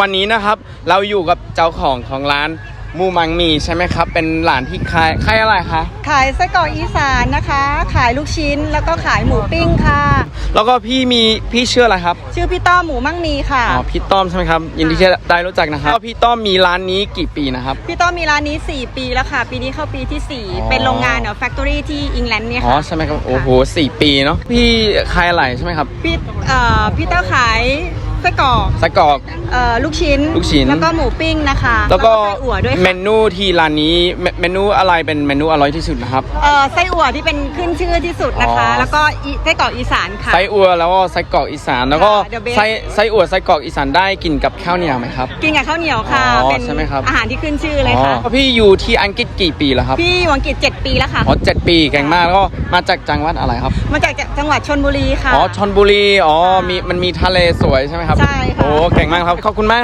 วันนี้นะครับเราอยู่กับเจ้าของของร้านมูมังมีใช่ไหมครับ เป็นร้านที่ขายขายอะไรคะขายไส้กรอกอีสานนะคะ ขายลูกชิ้นแล้วก็ขายหมูปิ้งค่ะ แล้วก็พี่มีพี่ชื่ออะไรครับ ชื่อพี่ต้อมหมูมั่งมีค่ะอ๋อพี่ต้อมใช่ไหมครับยินดีที่ได้รู้จักนะครับแล้วพี่ต้อมมีร้านนี้กี่ปีนะครับพี่ต้อมมีร้านนี้ 4 ปีแล้วค่ะ ปีนี้เข้าปีที่อ๋อ4เป็นโรงงานเนาะแฟคทอรี่ที่อังกฤษเนี่ยอ๋อค่ะใช่ไหมครับโอ้โหสี่ปีเนาะพี่ขายอะไรใช่ไหมครับพี่เอ่อพี่ต้อขาย ไส้กรอกไส้กรอก เอ่อลูกชิ้น ลูกชิ้น แล้วก็หมูปิ้งนะคะแล้วก็ไส้อั่วด้วยเมค่ะนูที่ร้านนี้เมเมนูอะไรเป็นเมนูอร่อยที่สุดนะครับ เอ่อไส้อั่วที่เป็นขึ้นชื่อที่สุดนะคะ อ๋อ แล้วก็อีไส้กรอกอีสานค่ะ ไส้อั่วแล้วก็ไส้กรอกอีสานแล้วก็ค่ะ The best ไส้ไส้อั่วไส้กรอกอีสานได้กินกับข้าวเหนียวไหมครับ กินกับข้าวเหนียวค่ะ อ๋อเป็นใช่ไหมครับ อาหารที่ขึ้นชื่อเลยค่ะ อ๋อพี่อยู่ที่อังกฤษกี่ปีแล้วครับพี่อยู่อังกฤษ7ปีแล้วค่ะ อ๋อเจ็ดปีเก่งมากแล้วก็มาจากจังหวัดอะไรครับมาจากจังหวัดชนบุรีค่ะ อ๋อชนบุรีอ๋อมีมันมีทะเลสวยใช่ไหมครับใช่ค่ะ โอ้เก่งมากครับขอบคุณมากนะ